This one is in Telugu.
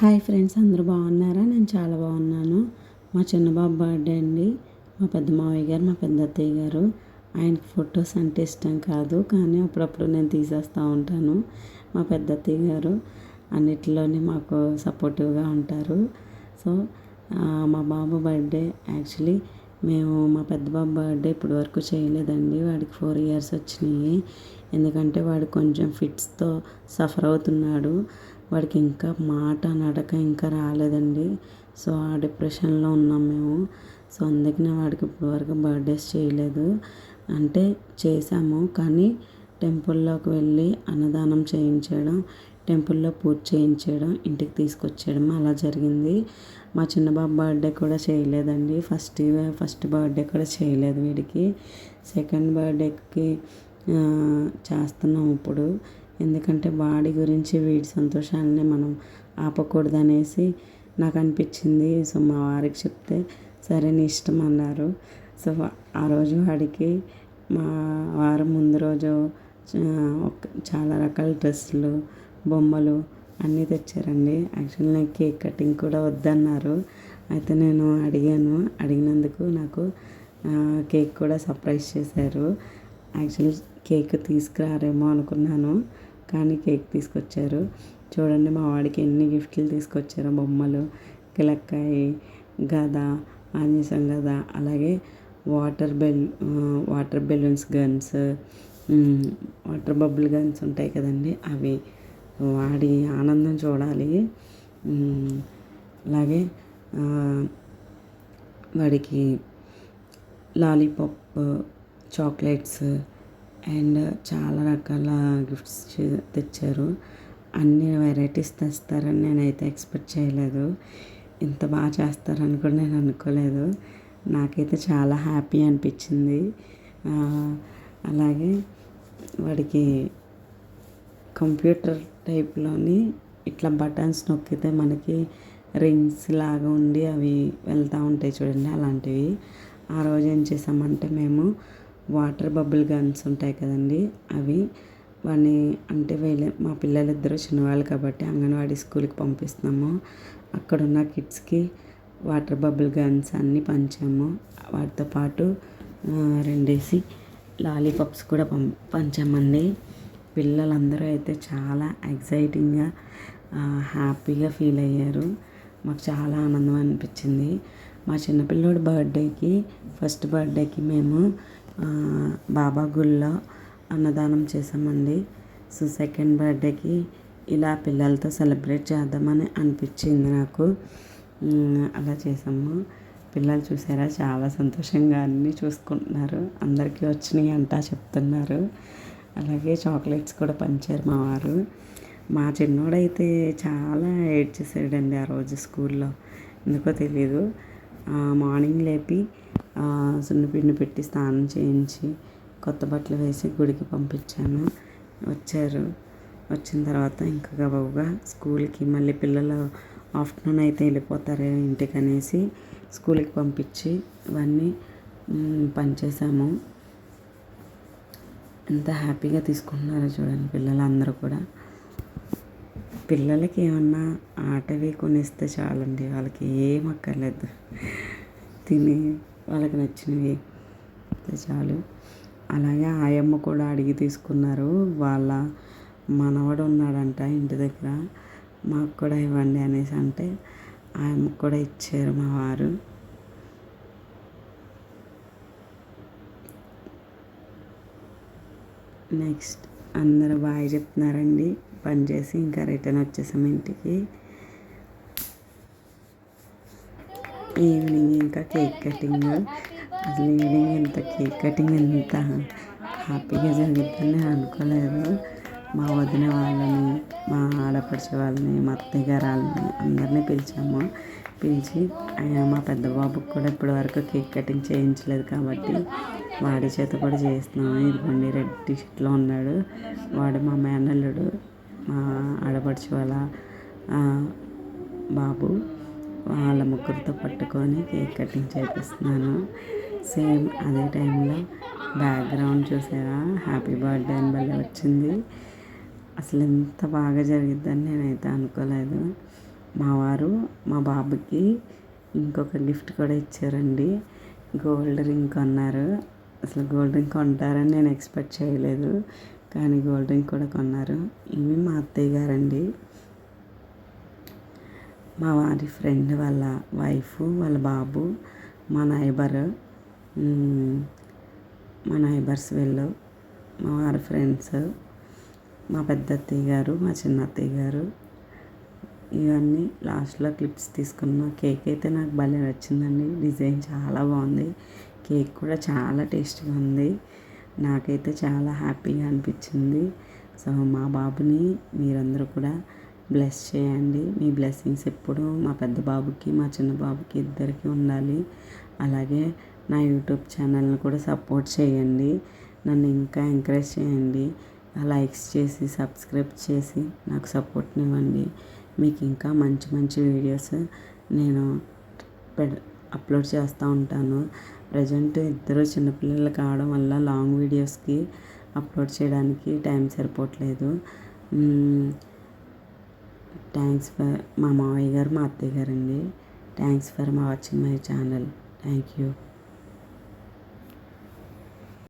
హాయ్ ఫ్రెండ్స్ అందరూ బాగున్నారా? నేను చాలా బాగున్నాను. మా చిన్నబాబు బర్త్డే అండి. మా పెద్ద మావయ్య గారు మా పెద్ద అత్తయ్య గారు. ఆయనకి ఫొటోస్ అంటే ఇష్టం కాదు కానీ అప్పుడప్పుడు నేను తీసేస్తూ ఉంటాను. మా పెద్ద అత్తయ్య గారు అన్నిటిలోనే మాకు సపోర్టివ్గా ఉంటారు. సో మా బాబు బర్త్డే యాక్చువల్లీ మేము మా పెద్ద బాబు బర్త్డే ఇప్పటి వరకు చేయలేదండి. వాడికి ఫోర్ ఇయర్స్ వచ్చినాయి. ఎందుకంటే వాడు కొంచెం ఫిట్స్తో సఫర్ అవుతున్నాడు. వాడికి ఇంకా మాట నడక ఇంకా రాలేదండి. సో ఆ డిప్రెషన్లో ఉన్నాం మేము. సో అందుకనే వాడికి ఇప్పటివరకు బర్త్డేస్ చేయలేదు. అంటే చేసాము కానీ టెంపుల్లోకి వెళ్ళి అన్నదానం చేయించడం టెంపుల్లో పూజ చేయించడం ఇంటికి తీసుకొచ్చేయడం అలా జరిగింది. మా చిన్నబాబు బర్త్డే కూడా చేయలేదండి. ఫస్ట్ ఫస్ట్ బర్త్డే కూడా చేయలేదు వీడికి. సెకండ్ బర్త్డేకి చేస్తున్నాం ఇప్పుడు. ఎందుకంటే వాడి గురించి వీడి సంతోషాన్ని మనం ఆపకూడదనేసి నాకు అనిపించింది సో మా వారికి చెప్తే సరే నీ ఇష్టం అన్నారు. సో ఆ రోజు వాడికి మా వారం ముందు రోజు చాలా రకాల డ్రెస్సులు బొమ్మలు అన్నీ తెచ్చారండి. యాక్చువల్లీ నాకు కేక్ కటింగ్ కూడా వద్దన్నారు. అయితే నేను అడిగాను. అడిగినందుకు నాకు కేక్ కూడా సర్ప్రైజ్ చేశారు. యాక్చువల్ కేక్ తీసుకురారేమో అనుకున్నాను. కానీ కేక్ తీసుకొచ్చారు. చూడండి మా వాడికి ఎన్ని గిఫ్ట్లు తీసుకొచ్చారో బొమ్మలు. కిలక్కాయ గద ఆంజసం గద అలాగే water bell water balloons guns water bubble guns ఉంటాయి కదండి. అవి వాడి ఆనందం చూడాలి. అలాగే వాడికి లాలీపాప్ చాక్లెట్స్ అండ్ చాలా రకాల గిఫ్ట్స్ తెచ్చారు. అన్ని వెరైటీస్ తెస్తారని నేనైతే ఎక్స్పెక్ట్ చేయలేదు. ఇంత బాగా చేస్తారని కూడా నేను అనుకోలేదు. నాకైతే చాలా హ్యాపీ అనిపించింది. అలాగే వాడికి కంప్యూటర్ టైప్లోని ఇట్లా బటన్స్ నొక్కితే మనకి రింగ్స్ లాగా ఉండి అవి వెళ్తూ ఉంటాయి చూడండి అలాంటివి. ఆ రోజు ఏం చేసామంటే మేము వాటర్ బబుల్ గన్స్ ఉంటాయి కదండి అవి. వాడిని అంటే వీళ్ళ మా పిల్లలిద్దరూ చిన్నవాళ్ళు కాబట్టి అంగన్వాడీ స్కూల్కి పంపిస్తున్నాము. అక్కడ ఉన్న కిడ్స్కి వాటర్ బబుల్ గన్స్ అన్నీ పంచాము. వాటితో పాటు రెండేసి లాలీపాప్స్ కూడా పం పంచామండి. పిల్లలందరూ అయితే చాలా ఎగ్జైటింగ్గా హ్యాపీగా ఫీల్ అయ్యారు. మాకు చాలా ఆనందం అనిపించింది. మా చిన్నపిల్లోడి బర్త్డేకి ఫస్ట్ బర్త్డేకి మేము బాబా గుళ్ళో అన్నదానం చేసామండి సో సెకండ్ బర్త్డేకి ఇలా పిల్లలతో సెలబ్రేట్ చేద్దామని అనిపించింది నాకు. అలా చేసాము పిల్లలు చూసారా? చాలా సంతోషంగా అన్నీ చూసుకుంటున్నారు. అందరికీ వచ్చినాయి అంటా చెప్తున్నారు. అలాగే చాక్లెట్స్ కూడా పంచారు మా వారు. మా చిన్నోడైతే చాలా ఏడ్ చేసాడండి ఆ రోజు స్కూల్లో. ఎందుకో తెలీదు. మార్నింగ్ లేపి సున్నిపిండి పెట్టి స్నానం చేయించి కొత్త బట్టలు వేసి గుడికి పంపించాను. వచ్చారు. వచ్చిన తర్వాత ఇంకా గబగబా స్కూల్కి మళ్ళీ పిల్లలు ఆఫ్టర్నూన్ అయితే వెళ్ళిపోతారు ఇంటికి అనేసి స్కూల్కి పంపించి ఇవన్నీ పనిచేసాము ఎంత హ్యాపీగా తీసుకుంటున్నారో చూడండి పిల్లలందరూ కూడా. పిల్లలకి ఏమన్నా ఆటవి కొనిస్తే చాలండి. వాళ్ళకి ఏం అక్కర్లేదు. తిని వాళ్ళకి నచ్చినవి. చాలు. అలాగే ఆయమ్మ కూడా అడిగి తీసుకున్నారు. వాళ్ళ మనవడు ఉన్నాడంట ఇంటి దగ్గర. మాకు కూడా ఇవ్వండి అనేసి అంటే ఆయమ్మకు కూడా ఇచ్చారు మా వారు. నెక్స్ట్ అందరూ బాగా చెప్తున్నారండి. పని చేసి ఇంకా రిటర్న్ వచ్చేసాము ఇంటికి. ఈవినింగ్ ఇంకా కేక్ కటింగ్. అసలు ఈవినింగ్ ఇంత కేక్ కటింగ్ ఎంత హ్యాపీగా జరుగుతుందని అనుకోలేదు. మా వదిన వాళ్ళని మా ఆడపడిచే వాళ్ళని మా అత్తయ్య గారు వాళ్ళని అందరినీ పిలిచాము. పిలిచి మా పెద్ద బాబుకి కూడా ఇప్పటి వరకు కేక్ కటింగ్ చేయించలేదు కాబట్టి వాడి చేత కూడా చేస్తున్నాము ఇదిగోండి రెడ్ టీషర్ట్లో ఉన్నాడు. వాడు మా మేనల్లుడు మా ఆడపడిచే వాళ్ళ బాబు. వాళ్ళ ముగ్గురితో పట్టుకొని కేక్ కటింగ్ చేపిస్తున్నాను. సేమ్ అదే టైంలో బ్యాక్గ్రౌండ్ చూసారా హ్యాపీ బర్త్డే అని భలే వచ్చింది. అసలు ఎంత బాగా జరిగిద్దని నేనైతే అనుకోలేదు. మా వారు మా బాబుకి ఇంకొక గిఫ్ట్ కూడా ఇచ్చారండి. గోల్డ్ రింగ్ కొన్నారు. అసలు గోల్డ్ రింగ్ కొంటారని నేను ఎక్స్పెక్ట్ చేయలేదు. కానీ గోల్డ్ రింగ్ కూడా కొన్నారు. ఇవి మా అత్తయ్య గారండి. మా వారి ఫ్రెండ్ వాళ్ళ వైఫ్ వాళ్ళ బాబు మా నైబర్ మా నైబర్స్ వీళ్ళు మా వారి ఫ్రెండ్స్ మా పెద్ద అత్తయ్య గారు మా చిన్న అత్తయ్య గారు. ఇవన్నీ లాస్ట్లో క్లిప్స్ తీసుకున్న కేక్ అయితే నాకు భలే నచ్చిందండి. డిజైన్ చాలా బాగుంది. కేక్ కూడా చాలా టేస్ట్గా ఉంది. నాకైతే చాలా హ్యాపీగా అనిపించింది. సో మా బాబుని మీరందరూ కూడా బ్లెస్ చేయండి. మీ బ్లెస్సింగ్స్ ఎప్పుడు మా పెద్ద బాబుకి మా చిన్న బాబుకి ఇద్దరికి ఉండాలి. అలాగే నా యూట్యూబ్ ఛానల్ని కూడా సపోర్ట్ చేయండి. నన్ను ఇంకా ఎంకరేజ్ చేయండి. లైక్స్ చేసి సబ్స్క్రైబ్ చేసి నాకు సపోర్ట్ని ఇవ్వండి. మీకు ఇంకా మంచి మంచి వీడియోస్ నేను అప్లోడ్ చేస్తూ ఉంటాను. ప్రజెంట్ ఇద్దరు చిన్నపిల్లలు కావడం వల్ల లాంగ్ వీడియోస్కి అప్లోడ్ చేయడానికి టైం సరిపోవట్లేదు. థ్యాంక్స్ ఫర్ మా మావయ్య గారు మా అత్తయ్య గారు అండి. థ్యాంక్స్ ఫర్ మా watching my channel thank you